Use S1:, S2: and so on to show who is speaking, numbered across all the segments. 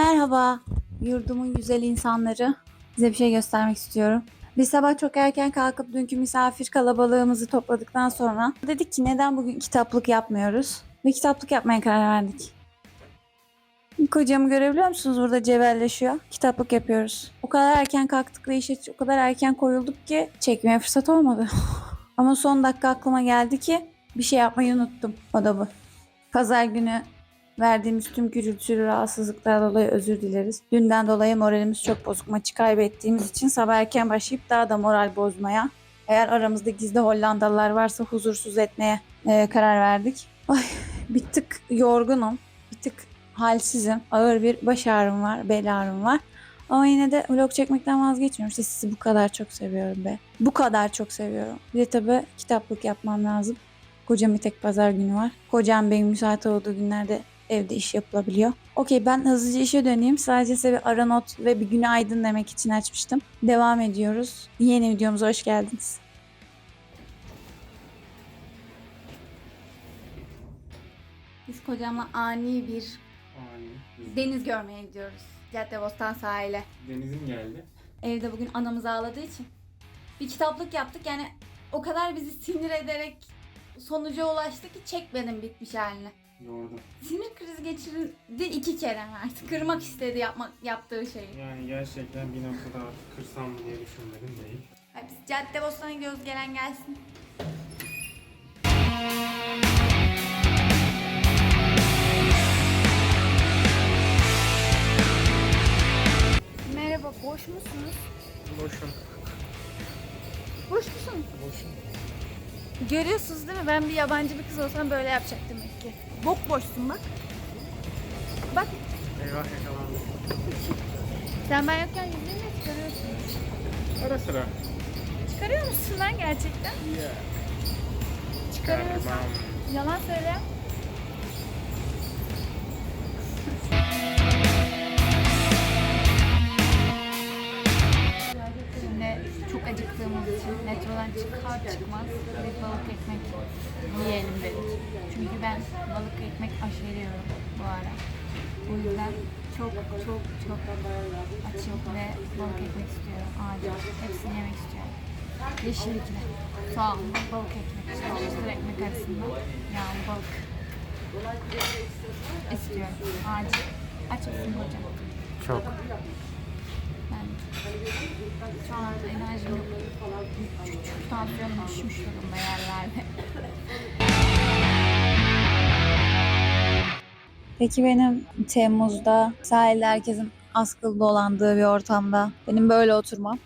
S1: Merhaba yurdumun güzel insanları. Size bir şey göstermek istiyorum. Biz sabah çok erken kalkıp dünkü misafir kalabalığımızı topladıktan sonra dedik ki neden bugün kitaplık yapmıyoruz? Ve kitaplık yapmaya karar verdik. Kocamı görebiliyor musunuz? Burada cebelleşiyor. Kitaplık yapıyoruz. O kadar erken kalktık ve işe o kadar erken koyulduk ki çekmeye fırsat olmadı. Ama son dakika aklıma geldi ki bir şey yapmayı unuttum. O da bu. Pazar günü verdiğimiz tüm gürültülü rahatsızlıklar dolayı özür dileriz. Dünden dolayı moralimiz çok bozuk. Maçı kaybettiğimiz için sabah erken başlayıp daha da moral bozmaya, eğer aramızda gizli Hollandalılar varsa huzursuz etmeye e, karar verdik. Ay bir tık yorgunum, bir tık halsizim. Ağır bir baş ağrım var, bel ağrım var. Ama yine de vlog çekmekten vazgeçmiyorum. İşte sizi bu kadar çok seviyorum be. Bu kadar çok seviyorum. Bir de tabii kitaplık yapmam lazım. Kocam bir tek pazar günü var. Kocam benim müsait olduğu günlerde evde iş yapılabiliyor. Okey ben hızlıca işe döneyim. Sadece size bir ara not ve bir günaydın demek için açmıştım. Devam ediyoruz. Yeni videomuza hoş geldiniz. Biz kocamla ani bir
S2: Aynen.
S1: deniz görmeye gidiyoruz. Caddebostan sahile.
S2: Denizim geldi.
S1: Evde bugün anamız ağladığı için bir kitaplık yaptık. Yani o kadar bizi sinir ederek sonuca ulaştı ki çekmedim bitmiş haline.
S2: Yordum.
S1: Sinir krizi geçirdi iki kere artık. Kırmak istedi yapmak yaptığı şeyi.
S2: Yani gerçekten bir noktada artık kırsam mı diye düşünmedim değil.
S1: Hadi biz Caddebostan'a gidiyoruz gelen gelsin. Görüyorsunuz değil mi? Ben bir yabancı bir kız olsam böyle yapacak demek ki. Bok boşsun bak. Bak
S2: Eyvah yakalandım.
S1: sen ben yokken yüzünü çıkarıyorsun.
S2: Ara sıra.
S1: Çıkarıyor musun lan gerçekten?
S2: Yeah.
S1: Çıkarıyorsun.
S2: Çıkarmam.
S1: Yalan söyle. Metrodan çıkar çıkmaz bir balık ekmek yiyelim dedik. Çünkü ben balık ekmek aşeriyorum bu ara. O yüzden çok çok çok açım ve balık ekmek istiyorum. Acil. Hepsini yemek istiyorum. Yeşillikle. Soğan, balık ekmek, çıtır ekmek arasında yağlı balık istiyorum. Acil. Aç mısın hocam?
S2: Çok.
S1: Şu an enerjim yok. Küçük tansiyonum düşmüş durumda yerlerde. Peki benim Temmuz'da sahilde herkesin askılı dolandığı bir ortamda benim böyle oturmam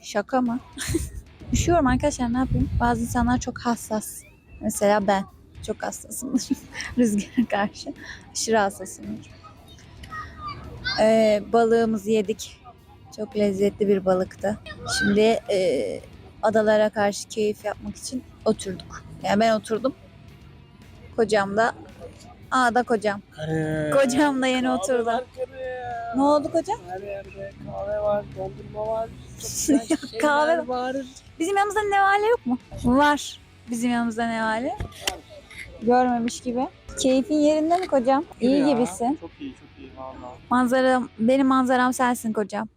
S1: şaka mı? Üşüyorum arkadaşlar ne yapayım? Bazı insanlar çok hassas. Mesela ben çok hassasımdır. Rüzgara karşı aşırı hassasımdır. Ee, balığımızı yedik. Çok lezzetli bir balıktı. Şimdi e, adalara karşı keyif yapmak için oturduk. Yani ben oturdum. Kocam da Aa da kocam.
S2: Kare.
S1: Kocam da yeni oturdu. Ne oldu kocam?
S3: Her yerde kahve var, dondurma var, şeyler
S1: Kahve-
S3: var.
S1: Bizim yanımızda nevale yok mu? Var. Bizim yanımızda nevale. Görmemiş gibi. Keyfin yerinde mi kocam? İyi
S2: Ya,
S1: gibisin.
S2: Çok iyi çok iyi valla.
S1: Manzaram, benim manzaram sensin kocam.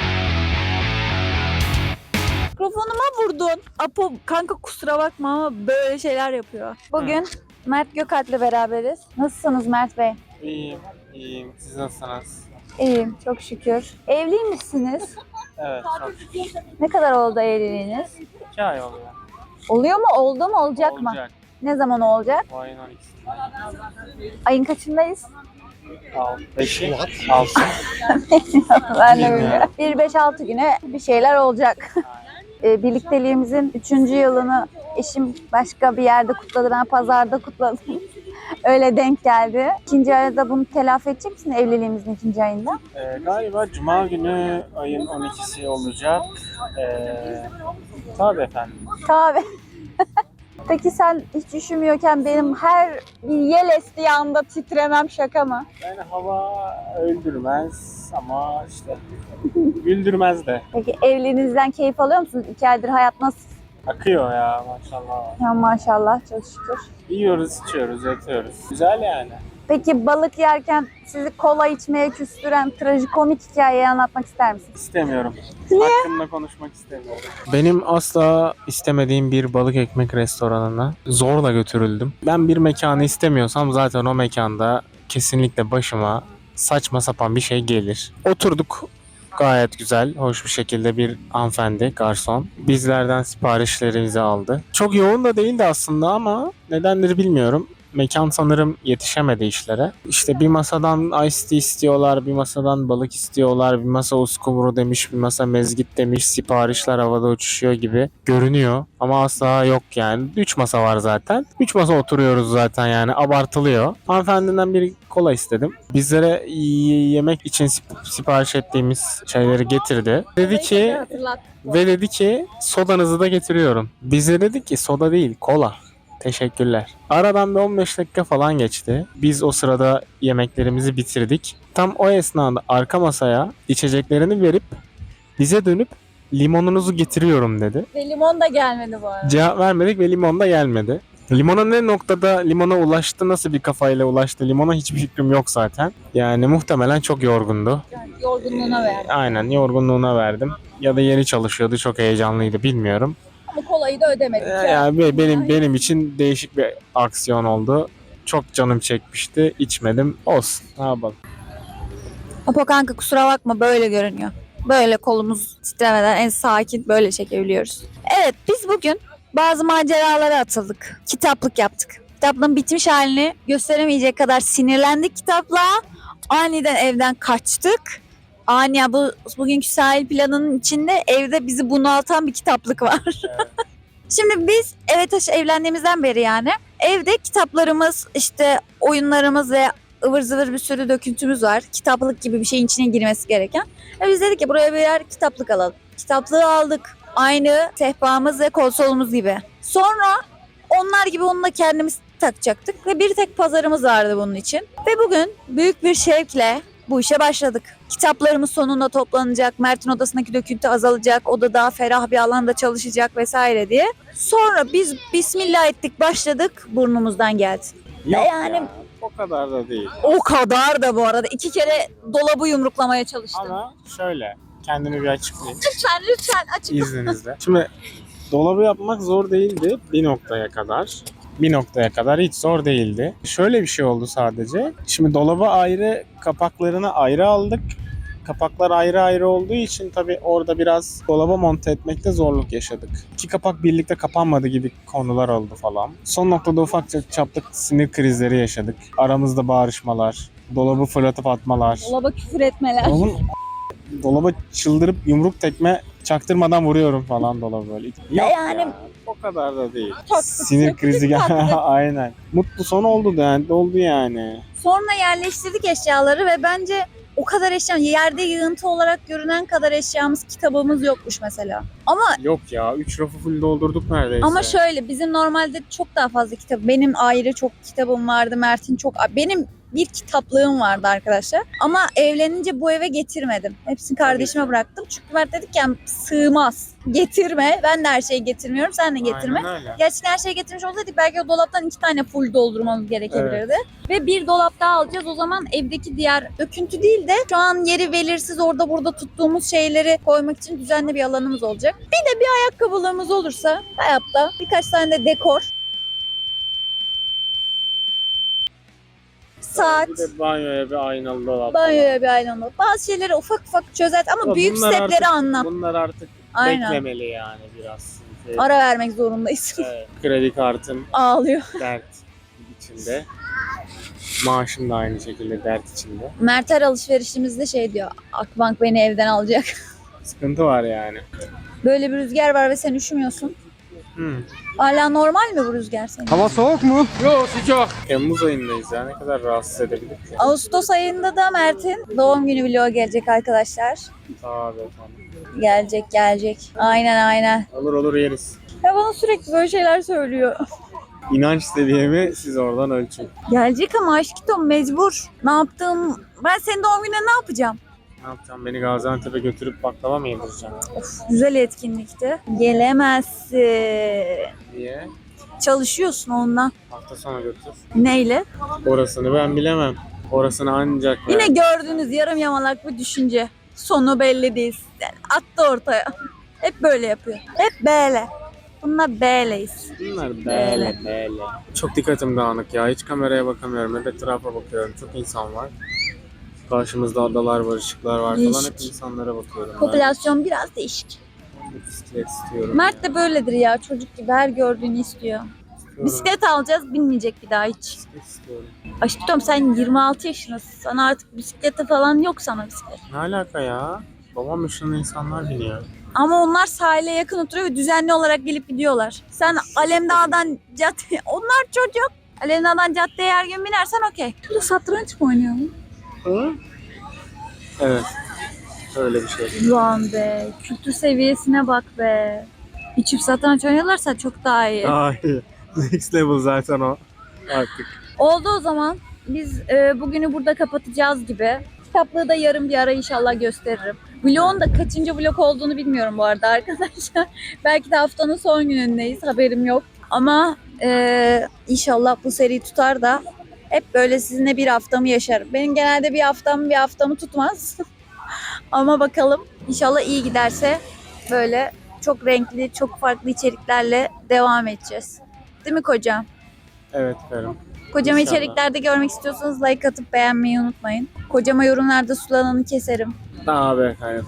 S1: Mikrofonuma vurdun. Apo kanka kusura bakma ama böyle şeyler yapıyor. Bugün Mert Gökalp'le beraberiz. Nasılsınız Mert Bey?
S2: İyiyim iyiyim. Siz nasılsınız?
S1: İyiyim çok şükür. Evliymişsiniz.
S2: Evet çok.
S1: Ne kadar oldu evliliğiniz?
S2: İki ay oluyor.
S1: Oluyor mu? Oldu mu? Olacak, mı?
S2: Olacak.
S1: Ne zaman olacak?
S2: Bu ayın 12'sinde.
S1: Ayın kaçındayız?
S2: Al. Beşi. Altı.
S1: ben de
S2: Bilmiyorum.
S1: bilmiyorum. Bir 5-6 güne bir şeyler olacak. Ee, birlikteliğimizin 3. yılını eşim başka bir yerde kutladı. Ben pazarda kutladım. Öyle denk geldi. İkinci ayda bunu telafi edecek misin evliliğimizin ikinci ayında?
S2: Ee, galiba Cuma günü ayın 12'si olacak. Ee, tabii efendim.
S1: Tabii. Peki sen hiç üşümüyorken benim her bir yel estiği anda titremem şaka mı?
S2: Yani hava öldürmez ama işte güldürmez de.
S1: Peki evliliğinizden keyif alıyor musunuz? İki aydır hayat nasıl?
S2: Akıyor ya maşallah.
S1: Ya maşallah çok şükür.
S2: Yiyoruz, içiyoruz, yatıyoruz. Güzel yani.
S1: Peki balık yerken sizi kola içmeye küstüren trajikomik hikayeyi anlatmak ister misiniz?
S2: İstemiyorum. Hakkımda konuşmak istemiyorum. Benim asla istemediğim bir balık ekmek restoranına zorla götürüldüm. Ben bir mekanı istemiyorsam zaten o mekanda kesinlikle başıma saçma sapan bir şey gelir. Oturduk gayet güzel, hoş bir şekilde bir hanımefendi, garson. Bizlerden siparişlerimizi aldı. Çok yoğun da değildi aslında ama nedendir bilmiyorum. Mekan sanırım yetişemedi işlere. İşte bir masadan iced tea istiyorlar, bir masadan balık istiyorlar, bir masa uskumru demiş, bir masa mezgit demiş, siparişler havada uçuşuyor gibi görünüyor. Ama asla yok yani. 3 masa var zaten. 3 masa oturuyoruz zaten yani abartılıyor. Hanımefendiden bir kola istedim. Bizlere yemek için sip- sipariş ettiğimiz şeyleri getirdi. Dedi ki ve dedi ki sodanızı da getiriyorum. Bize dedi ki soda değil kola. Teşekkürler. Aradan bir 15 dakika falan geçti. Biz o sırada yemeklerimizi bitirdik. Tam o esnada arka masaya içeceklerini verip bize dönüp limonunuzu getiriyorum dedi.
S1: Ve limon da gelmedi bu arada.
S2: Cevap vermedik ve limon da gelmedi. Limona ne noktada limona ulaştı, nasıl bir kafayla ulaştı limona hiçbir fikrim yok zaten. Yani muhtemelen çok yorgundu.
S1: Yorgunluğuna verdi.
S2: Aynen yorgunluğuna verdim. Ya da yeni çalışıyordu, çok heyecanlıydı bilmiyorum.
S1: Ama kolayı da ödemedik.
S2: Ee, Yani be- benim benim için değişik bir aksiyon oldu. Çok canım çekmişti. içmedim. Olsun. Ne yapalım?
S1: Apo kanka kusura bakma böyle görünüyor. Böyle kolumuz titremeden en sakin böyle çekebiliyoruz. Evet biz bugün bazı maceralara atıldık. Kitaplık yaptık. Kitaplığın bitmiş halini gösteremeyecek kadar sinirlendik kitaplığa. Aniden evden kaçtık. Ani ya bu bugünkü sahil planının içinde evde bizi bunaltan bir kitaplık var. Şimdi biz eve taşı evlendiğimizden beri yani evde kitaplarımız işte oyunlarımız ve ıvır zıvır bir sürü döküntümüz var. Kitaplık gibi bir şeyin içine girmesi gereken. Ve biz dedik ki buraya birer kitaplık alalım. Kitaplığı aldık. Aynı sehpamız ve konsolumuz gibi. Sonra onlar gibi onu da kendimiz takacaktık. Ve bir tek pazarımız vardı bunun için. Ve bugün büyük bir şevkle bu işe başladık. Kitaplarımız sonunda toplanacak. Mert'in odasındaki döküntü azalacak. O da daha ferah bir alanda çalışacak vesaire diye. Sonra biz bismillah ettik başladık. Burnumuzdan geldi.
S2: Yok
S1: yani-
S2: ya, o kadar da değil.
S1: O kadar da bu arada. iki kere dolabı yumruklamaya çalıştım.
S2: Ama şöyle kendimi bir açıklayayım
S1: Lütfen lütfen açık.
S2: izninizle. Şimdi dolabı yapmak zor değildi bir noktaya kadar. Bir noktaya kadar hiç zor değildi. Şöyle bir şey oldu sadece. Şimdi dolabı ayrı, kapaklarını ayrı aldık. Kapaklar ayrı ayrı olduğu için tabii orada biraz dolaba monte etmekte zorluk yaşadık. İki kapak birlikte kapanmadı gibi konular oldu falan. Son noktada ufakça çaplık sinir krizleri yaşadık. Aramızda bağırışmalar, dolabı fırlatıp atmalar.
S1: Dolaba küfür etmeler.
S2: Oğlum dolaba çıldırıp yumruk tekme çaktırmadan vuruyorum falan dolabı böyle. Yok
S1: yani-
S2: ya, o kadar da değil.
S1: Tatlı,
S2: Sinir krizi gel.
S1: tatlı.
S2: Aynen. Mutlu son oldu da yani. Oldu yani.
S1: Sonra yerleştirdik eşyaları ve bence o kadar eşya yerde yığıntı olarak görünen kadar eşyamız kitabımız yokmuş mesela. Ama
S2: Yok ya. 3 rafı full doldurduk neredeyse.
S1: ama şöyle bizim normalde çok daha fazla kitap. Benim ayrı çok kitabım vardı. Mert'in çok benim bir kitaplığım vardı arkadaşlar. Ama evlenince bu eve getirmedim. Hepsini kardeşime bıraktım. Çünkü Mert dedik ki "Yani sığmaz. Getirme. Ben de her şeyi getirmiyorum. Sen de getirme.
S2: Aynen öyle.
S1: Gerçekten her şeyi getirmiş olsaydık belki o dolaptan iki tane full doldurmamız gerekebilirdi. Ve bir dolap daha alacağız. O zaman evdeki diğer döküntü değil de şu an yeri belirsiz orada burada tuttuğumuz şeyleri koymak için düzenli bir alanımız olacak. Bir de bir ayakkabılığımız olursa hayatta birkaç tane de dekor. Saat,
S2: Bir de banyoya bir aynalı dolap.
S1: banyoya bir aynalı. Bazı şeyleri ufak ufak çözer ama
S2: Ama
S1: büyük
S2: bunlar
S1: stepleri
S2: artık-
S1: anlat.
S2: Bunlar artık
S1: Aynen.
S2: beklemeli yani biraz. Şey,
S1: Ara vermek zorundayız.
S2: evet, kredi kartım
S1: Ağlıyor.
S2: dert içinde. Maaşım da aynı şekilde dert içinde.
S1: Mert her alışverişimizde şey diyor. Akbank beni evden alacak.
S2: Sıkıntı var yani.
S1: Böyle bir rüzgar var ve sen üşümüyorsun.
S2: Hı.
S1: Hala normal mi bu rüzgar senin?
S4: Hava soğuk mu?
S2: Yok sıcak. Temmuz ayındayız ya ne kadar rahatsız edebilir ki?
S1: Ağustos ayında da Mert'in doğum günü vlogu gelecek arkadaşlar.
S2: Tabii efendim.
S1: Gelecek gelecek. Aynen aynen.
S2: Olur olur yeriz.
S1: Ya bana sürekli böyle şeyler söylüyor.
S2: İnanç seviyemi siz oradan ölçün.
S1: Gelecek ama aşkım mecbur. Ne yaptım? Ben senin doğum gününe ne yapacağım?
S2: Ne yapacağım? Beni Gaziantep'e götürüp baklava mı yedireceksin?
S1: Of güzel etkinlikti. Gelemezsin.
S2: Niye?
S1: Çalışıyorsun ondan.
S2: Hafta sonu götür.
S1: Neyle?
S2: Orasını ben bilemem. Orasını ancak ben-
S1: Yine gördüğünüz yarım yamalak bir düşünce. Sonu belli değil. Yani attı ortaya. Hep böyle yapıyor. Hep böyle. Bunlar böyleyiz.
S2: Bunlar
S1: Böyle.
S2: böyle böyle. Çok dikkatim dağınık ya. Hiç kameraya bakamıyorum. Hep etrafa bakıyorum. Çok insan var. Karşımızda adalar var, ışıklar var falan.
S1: Değişik.
S2: Hep insanlara bakıyorum. ben.
S1: Popülasyon biraz değişik.
S2: Bisiklet istiyorum.
S1: Mert de böyledir ya. Çocuk gibi her gördüğünü istiyor.
S2: İstiyorum.
S1: Bisiklet alacağız, binmeyecek bir daha hiç.
S2: Bisiklet istiyorum.
S1: Aşkım sen 26 yaşındasın. Sana artık bisiklete falan yok sana bisiklet.
S2: Ne alaka ya? Babam yaşında insanlar biniyor.
S1: Ama onlar sahile yakın oturuyor ve düzenli olarak gelip gidiyorlar. Sen Alemdağ'dan cadde... Onlar çocuk. Alemdağ'dan caddeye her gün binersen okey. Şurada satranç mı oynuyor
S2: Hı? Evet. Öyle bir şey.
S1: Ulan be. Kültür seviyesine bak be. Çift satranç oynuyorlarsa çok daha iyi.
S2: Ay, next level zaten o. Artık.
S1: Oldu o zaman. Biz e, bugünü burada kapatacağız gibi. Kitaplığı da yarın bir ara inşallah gösteririm. Vlogun da kaçıncı vlog olduğunu bilmiyorum bu arada arkadaşlar. Belki de haftanın son günündeyiz. Haberim yok. Ama e, inşallah bu seri tutar da hep böyle sizinle bir haftamı yaşarım. Benim genelde bir haftam bir haftamı tutmaz. Ama bakalım inşallah iyi giderse böyle çok renkli, çok farklı içeriklerle devam edeceğiz. Değil mi kocam?
S2: Evet.
S1: Kocamı
S2: İnşallah.
S1: içeriklerde görmek istiyorsanız like atıp beğenmeyi unutmayın. Kocama yorumlarda sulananı keserim.
S2: Ne haber karım?